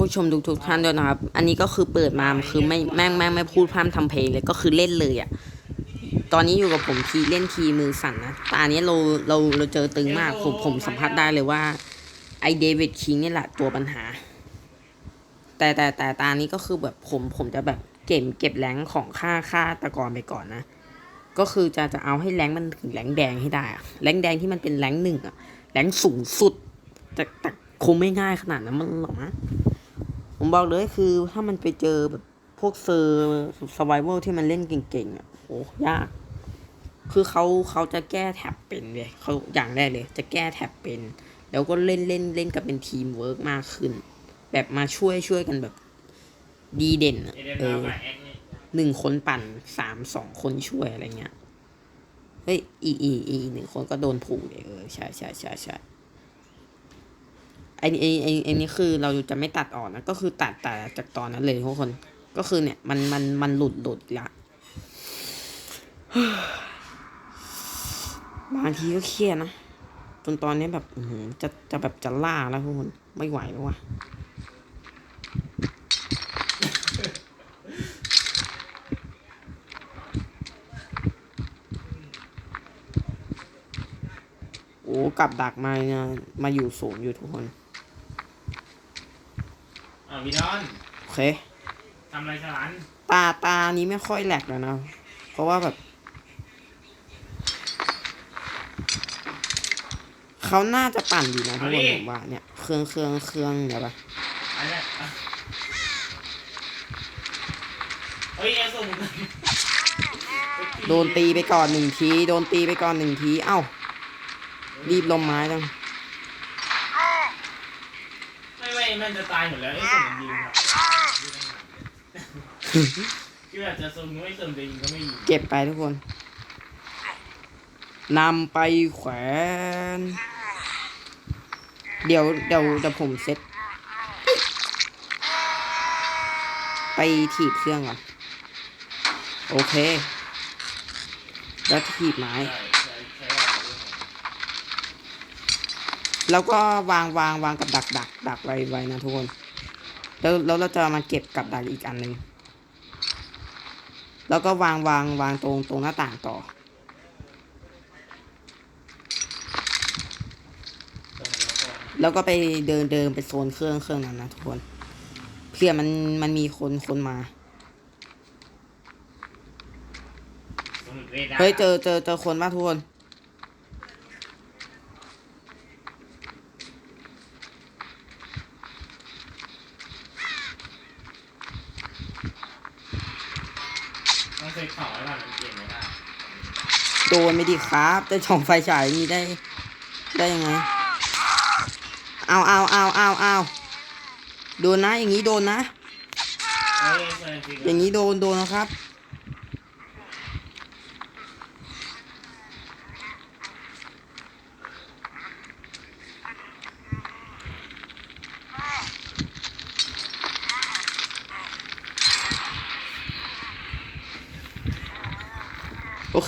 ผู้ชมทุกทุกท่านด้วยนะครับ อันนี้ก็คือเปิดมาคือไม่แม่งแม่งไม่พูดพร่ำทำเพลงเลยก็คือเล่นเลยอะ ตอนนี้อยู่กับผมทีเล่นทีมือสั่นนะแตานี้เราเราเราเจอตึงมากผมผมสัมผัสได้เลยว่า ไอเดวิดคิงนี่แหละตัวปัญหา แต่แต่แต่ตานี้ก็คือแบบผมผมจะแบบเก็บเก็บแรงของค่าค่าตะกอนไปก่อนนะ ก็คือจะจะเอาให้แรงมันถึงแรงแดงให้ได้อะแรงแดงที่มันเป็นแรงหนึ่งอะแรงสูงสุดแต่แต่คงไม่ง่ายขนาดนั้นมันหรอกนะ ผมบอกเลยคือถ้ามันไปเจอแบบพวกเซอร์สไวเวลที่มันเล่นเก่งๆอะโอ้ยาก คือเขาเขาจะแก้แท็บเป็นเลยเขาอย่างแรกเลย จะแก้แท็บเป็น แล้วก็เล่นเล่นเล่นกับเป็นทีมเวิร์กมากขึ้น แบบมาช่วยช่วยกันแบบดีเด่นอะเอเดนเอมาอกับแอคนี่หนึ่งคนปั่นสามสองคนช่วยอะไรเงี้ย เฮ้ย อีอีอีหนึ่งคนก็โดนผูกเลยเออ ใช่ใช่ใช่ใช่ ไอ้ไอ้ไอ้ไอ้นี่คือเราจะไม่ตัดออกนะ ก็คือตัดแต่จากตอนนั้นเลยทุกคน ก็คือเนี่ยมันมันมันหลุดหลุดละบางทีก็เครียดนะจนตอนนี้แบบจะจะแบบจะล่าแล้วทุกคนไม่ไหวแล้วว่ะโอ้กลับดักมาเนี่ยมาอยู่สูงอยู่ทุกคน อ่าวพี่ดอนโอเคทำอะไรฉลันตาตานี้ไม่ค่อยแหลกแล้วนะ เพราะว่าแบบ เขาน่าจะปั่นอยู่นะทุกคนผมว่าเนี่ยเครื่องเครื่องเครื่องเดี๋ยวปะไปเลยอะเฮ้ยแอร์ส่งมึงโดนตีไปก่อนหนึ่งที โดนตีไปก่อนหนึ่งที เอ้า รีบลงไม้จัง ไม่ไม่มันจะตายหมดแล้วไอ้ส่งมันยิงครับคือแบบจะส่งไม่ส่งจะยิงก็ไม่ยิงเก็บไปทุกคนนำไปแขวน เดี๋ยวเดี๋ยวเดี๋ยวผมเซ็ตไปถีบเครื่องก่อน โอเค แล้วถีบไม้ ใช่ใช่ใช่ว่า แล้วก็วางวางวางกับดักดักดักไว้ไว้นะทุกคน แล้วแล้วเราจะมาเก็บกับดักอีกอันหนึ่งแล้วก็วางวางวางตรงตรงหน้าต่างต่อ แล้วก็ไปเดินเดินไปโซนเครื่องเครื่องนั้นนะทุกคนเพื่อมันมันมีคนคนมาเวทได้เฮ้ยเจอเจอเจอคนป่ะทุกคน โดนไม่ดีครับแต่ช่องไฟฉายนี้ได้ ได้ยังไงเอาเอาเอาเอาเอาโดนนะอย่างนี้โดนนะเฮ้ยเซ็นจริงอย่างนี้โดนโดนนะครับ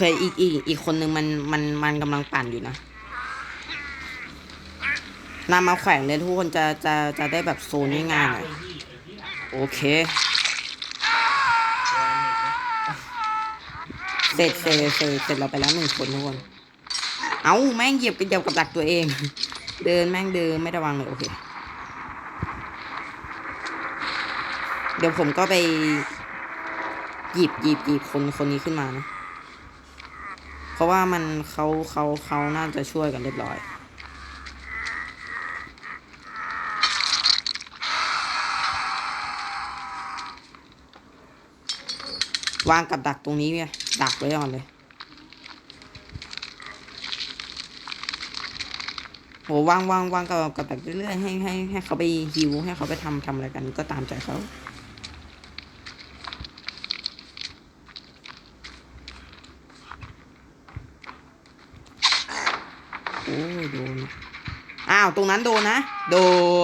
เคอีกอีกอีกคนนึงมันมันมันกำลังปั่นอยู่นะนำมาแขวนเลยทุกคนจะจะจะได้แบบโซนง่ายๆหน่อยโอเค เสร็จเสร็จเสร็จเสร็จเราไปแล้วหนึ่งคนทุกคน เอาแม่งเหยียบกันเดียวกับดักตัวเอง เดินแม่งเดินไม่ระวังเลยโอเค เดี๋ยวผมก็ไปหยิบหยิบหยิบคนคนนี้ขึ้นมานะ ราะว่ามันเขาเขาเขาน่าจะช่วยกันเรียบร้อย วางกับดักตรงนี้เนี่ยดักไว้ก่อนเลยโหวางวางวางกับกับดักเรื่อยๆให้ให้ให้เขาไปฮิวให้เขาไปทำทำอะไรกันก็ตามใจเขาโอ้ยโดน อ้าวตรงนั้นโดนนะ โด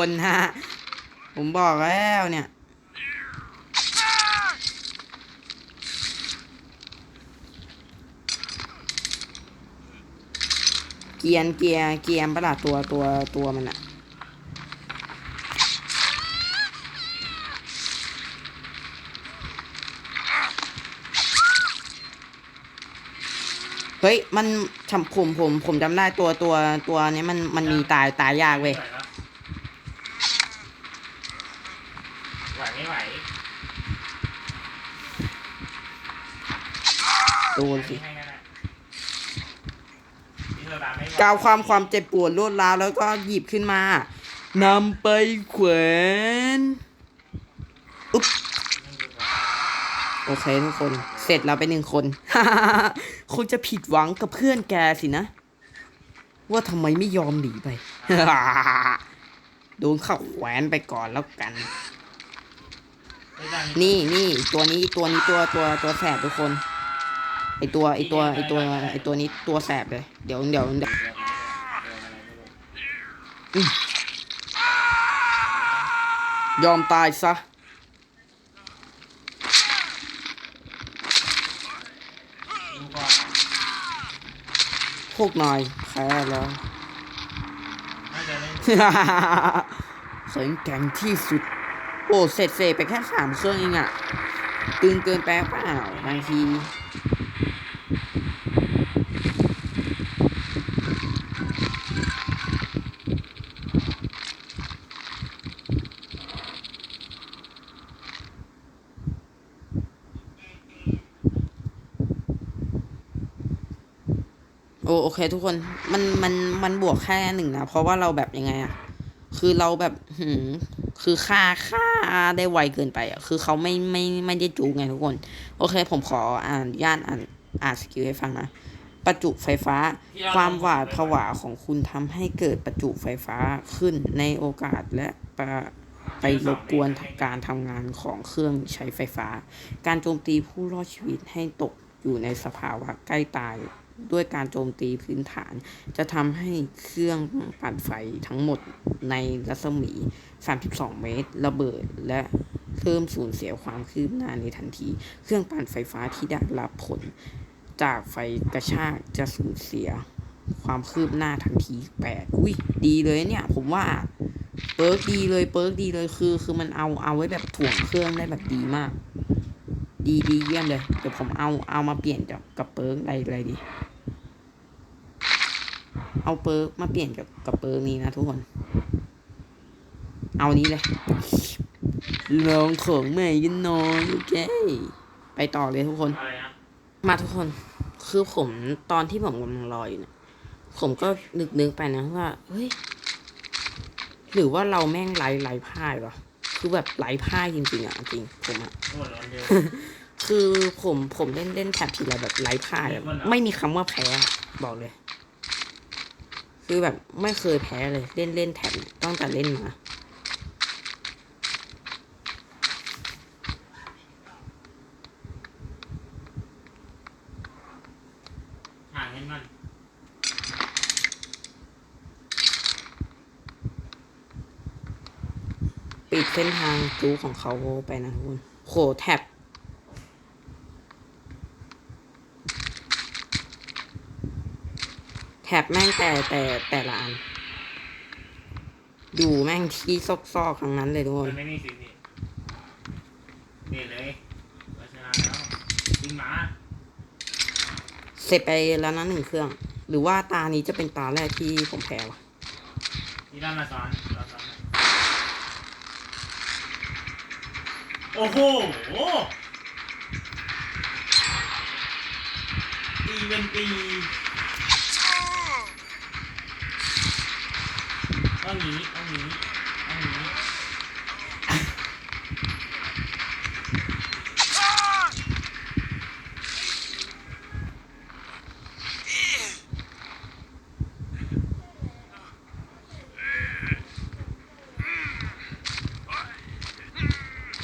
นฮะ ผมบอกแล้วเนี่ย เกียนเกียร์เกียร์ประหลาดตัวตัวตัวมันอะ ฮ้ย มันฉำผมผม ผมจำได้ตัวตัวตัวเนี้ยมันมันมีตายตายยากเว้ยไหวไม่ไหวโดนสิให้ก็ได้นี่เราตามไม่ไหวกาวความความเจ็บปวดรวดร้าวแล้วก็หยิบขึ้นมานำไปแขวนอุ๊บโอเคทุกคน เสร็จแล้วไปหนึ่งคน คงจะผิดหวังกับเพื่อนแกสินะ ว่าทำไมไม่ยอมหนีไป โดนเข้าแขวนไปก่อนแล้วกัน นี่นี่ตัวนี้ตัวนี้ตัวตัวตัวแสบทุกคน ไอตัวไอตัวไอตัวไอตัวนี้ตัวแสบเลย เดี๋ยวเดี๋ยวเดี๋ยวยอมตายซะ ดูก่อน พวกนายแพ้แล้วน่าจะเล่นแข็งแกร่งที่สุด โอ้เสร็จเสร็จไปแค่สามเครื่องเองอะตึงเกินไปเปล่าบางที เคทุกคน มันมันมันบวกแค่หนึ่งนะ เพราะว่าเราแบบยังไงอะคือเราแบบหืมคือค่าค่าได้ไวเกินไปอะคือเขาไม่ไม่ไม่ได้จูงไงทุกคน โอเค ผมขออ่านย่านอ่านอ่านสกิลให้ฟังนะประจุไฟฟ้า ความหวาดผวาของคุณทำให้เกิดประจุไฟฟ้าขึ้นในโอกาสและประไปรบกวนการทำงานของเครื่องใช้ไฟฟ้า การโจมตีผู้รอดชีวิตให้ตกอยู่ในสภาวะใกล้ตาย ด้วยการโจมตีพื้นฐาน จะทำให้เครื่องปั่นไฟทั้งหมดในรัศมี 32 เมตร ระเบิดและเพิ่มสูญเสียความคืบหน้าในทันที เครื่องปั่นไฟฟ้าที่ได้รับผล จากไฟกระชากจะสูญเสียความคืบหน้าทันทีแปดอุ้ยดีเลยเนี่ย ผมว่าเปิร์กดีเลยเปิร์กดีเลยคือ คือมันเอาเอาไว้แบบถ่วงเครื่องได้แบบดีมาก ดีดีเยี่ยมเลย เดี๋ยวผมเอาเอามาเปลี่ยนกับกับเปิร์กอะไรอะไรดี เอาเปิร์กมาเปลี่ยนกับกับเปิร์กนี้นะทุกคน เอานี้เลยลองของใหม่กันหน่อยโอเค ไปต่อเลยทุกคน มาทุกคน คือผมตอนที่ผมกำลังรออยู่เนี่ย ผมก็นึกนึกไปนะว่าเฮ้ยหรือว่าเราแม่งไร้ไร้พ่ายวะคือแบบไร้พ่ายจริงๆอะจริงผมอะคือผมผมเล่นเล่นแท็บทีไรแบบไร้พ่าย ไม่มีคำว่าแพ้อะบอกเลย คือแบบไม่เคยแพ้เลย เล่นเล่นแท็บเนี่ยตั้งแต่เล่นมาห่างให้มันปิดเส้นทางจูของเขาไปนะทุกคนโหแท็บ แท็บแม่งแต่แต่แต่ละอัน ดูแม่งที่ซอกซอกๆทั้งนั้นเลยทุกคมันนไม่มีสิทธิ์นี่เด็ดเลยเราชนะแล้วยิงหมาเสร็จไปแล้วนะหนึ่งเครื่อง หรือว่าตานี้จะเป็นตาแรกที่ผมแพ้วะนี่ด้านมาซ้อนเราซ้อนหน่อยโอ้โหตีเป็นปี หนีต้องหนีต้องหนี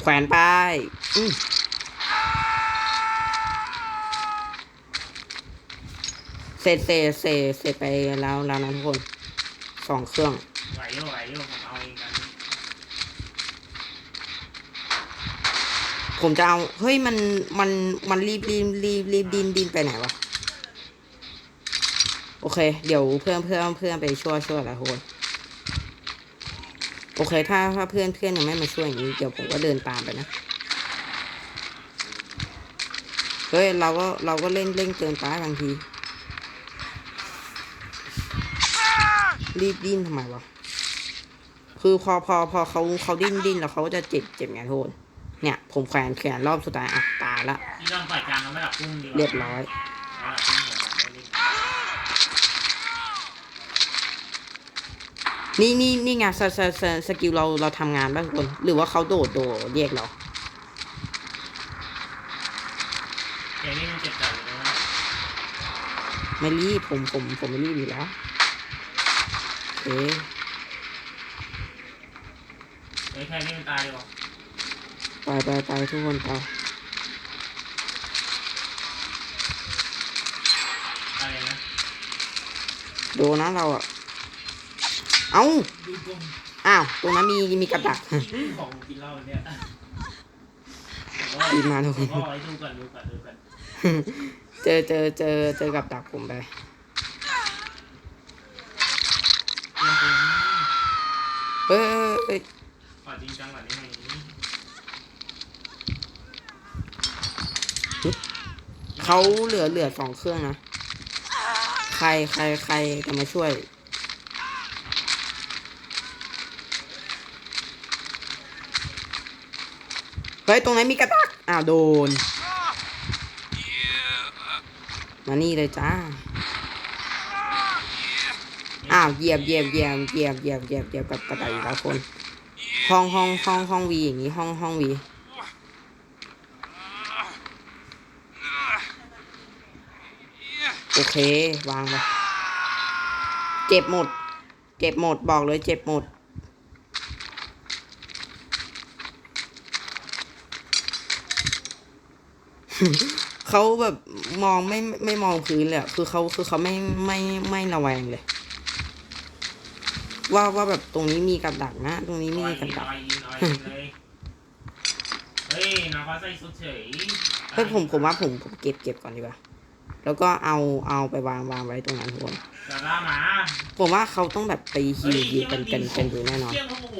แขวนไปอืเสร็จเสร็จเสร็จเสร็จไปแล้วแล้วนะทุกคนสองเครื่อง หวโยไหวโยผมเอาเองกันผมจะเอา เฮ้ยมันมันมันรีบรีบรีบรีบดินดินไปไหนวะ โอเค เดี๋ยวเพื่อนเพื่อนเพื่อนไปช่วยช่วยละโคนโอเค ถ้าถ้าเพื่อนเพื่อนยังไม่มาช่วยอย่างนี้เดี๋ยวผมก็เดินตามไปนะ เฮ้ยเราก็เราก็เล่นเล่นเกินไปบางที รีบดิ้นทำไมวะ คือพอพอพอเขาเขาดิ้นดิ้นแล้วเขาก็จะเจ็บเจ็บไงโทษเนี่ย ผมแขวนแขนรอบสุดท้ายอะตายละพี่ต้องปล่อยกลางแล้วไม่ดับพุ่งดีกว่าเรียบร้อยเอาดับพุ่งหัวไม่ได้นี่นี่นี่ไงสสสสกิลเราเราทำงานบ้างคนหรือว่าเขาโดดโดดเรียกเราเกมนี้มันเจ็บจัดเลยนะไม่รีบผมผมผมไม่รีบอยู่แล้วโอเค เฮ้ยแค่นี้มันตายดีกว่าไปไปไปทุกคนไปตายเลยนะโดนนะเราอะเอ้า ดูกลมอ้าว ตรงนั้นมีมีกับดัก ของกินเหล้าเนี่ยดีมาทุกคน ก็ไว้ดูก่อนดูก่อนดูก่อนเจอเจอเจอเจอกับดักผมไปจริงเอ้ยเอ้ยๆ ขอจริงจังกว่านี้หน่อยเขาเหลือเหลือสองเครื่องนะ ใครใครใครจะมาช่วย เฮ้ย ตรงไหนมีกระดัก อ้าวโดน มานี่เลยจ้า อ้าวเหยียบเหยียบเหยียบเหยียบเหยียบเหยียบเหยียบกับกระต่ายอีกแล้วคน ห้องห้องห้องห้องวีอย่างนี้ห้องห้องวีโอเควางไปเจ็บหมด เจ็บหมดบอกเลยเจ็บหมดเขาแบบมองไม่ไม่มองพื้นเลยคือเขาคือเขาไม่ไม่ไม่ระแวงเลย ว่าว่าแบบตรงนี้มีกับดักนะ ตรงนี้มีกับดักออยยินออยยินเลยเฮ้ยน้องเขาใส่สุดเฉยเฮ้ยผมผมว่าผมผมเก็บเก็บก่อนดีกว่า แล้วก็เอาเอาไปวางวางไว้ตรงนั้นทุกคนซาร่ามาผมว่าเขาต้องแบบไปฮิวฮิวกันกันกันอยู่แน่นอนเที่ยงเขาโมโห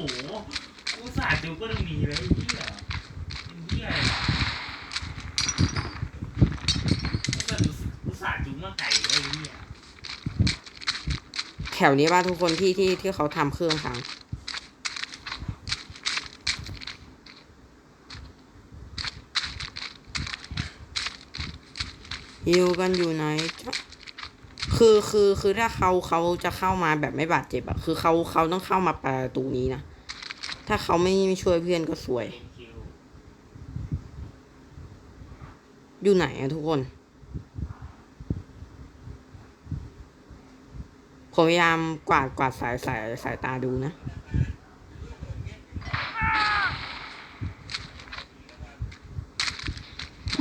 อุตส่าห์ดูก็ต้องมีเลยไอ้เหี้ยเป็นเหี้ยอะไรวะก็อุตส่าห์จูงมาไก่เลยไอ้เหี้ยแถ วนี้ว่าทุกคนที่ที่ที่เขาทำเครื่องพังฮิวกันอยู่ไหนจ๊ะคือคือคือถ้าเขาเขาจะเข้ามาแบบไม่บาดเจ็บอะคือเขาเขาต้องเข้ามาประตูนี้นะ ถ้าเขาไม่ไม่ช่วยเพื่อนก็สวยเป็นคิวอยู่ไหนอะทุกคน ผมพยายามกวาดกวาดสายสายสายตาดูนะ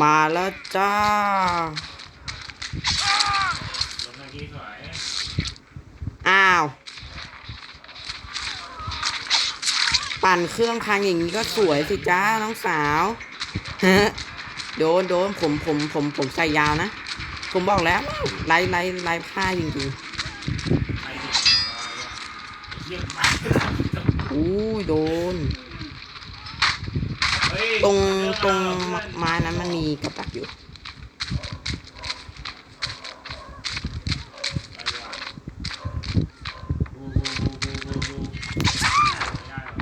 มาแล้วจ้าอ้าว ปั่นเครื่องพังอย่างนี้ก็สวยสิจ้าน้องสาวฮะโดนโดนผมผมผมผมใส่ยาวนะ ผมบอกแล้วไล่ไล่ไล่ผ้าจริงไปดิเยี่ยมมาก ๆอู้ย โดนเฮ้ยตรงตรงเอมาไม้นั้นมันมีกระปักอยู่บูบูบูบูบูบูไม่ได้หรอก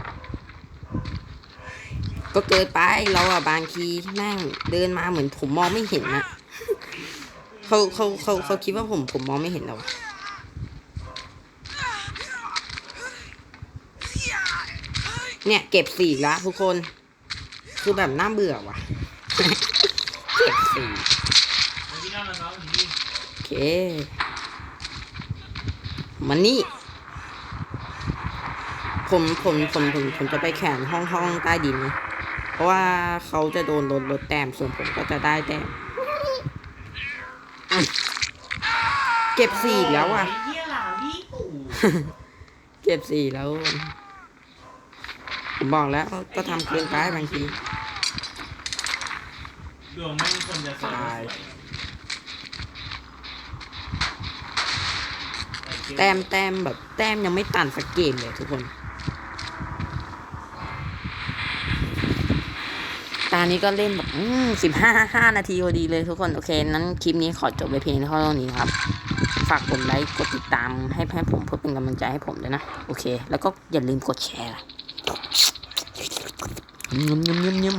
ก็เกินไปเราอะบางทีแม่งเดินมาเหมือนผมมองไม่เห็นนะเขาเขาเขาเขาคิดว่าผมผมมองไม่เห็นหรอวะ เนี่ยเก็บสี่ละทุกคน คือแบบน่าเบื่อว่ะ เก็บสี่เฮ้ยพี่น้ามาซ้อมอย่างนี้โอเค มันนี่ ผมผมผมผมผมจะไปแข่งห้องห้องใต้ดินนะเพราะว่าเขาจะโดนลดลดแต้มส่วนผมก็จะได้แต้มอะ เก็บสี่อีกแล้วอะไอ้เหี้ยหลาพี่ปู่เก็บสี่แล้ว ผมบอกแล้วก็ทำเกินไปบางทีดวงแม่งคนจะสวยตายแต้มแต้มแบบแต้มยังไม่ตันสักเกมเลยทุกคนตอนนี้ก็เล่นแบบสิบห้าห้านาทีพอดีเลยทุกคน โอเค นั้นคลิปนี้ขอจบไปเพียงเท่านี้ครับ ฝากผมไลค์ กดติดตามให้ให้ผมเพื่อเป็นกำลังใจให้ผมด้วยนะ โอเค แล้วก็อย่าลืมกดแชร์ ล่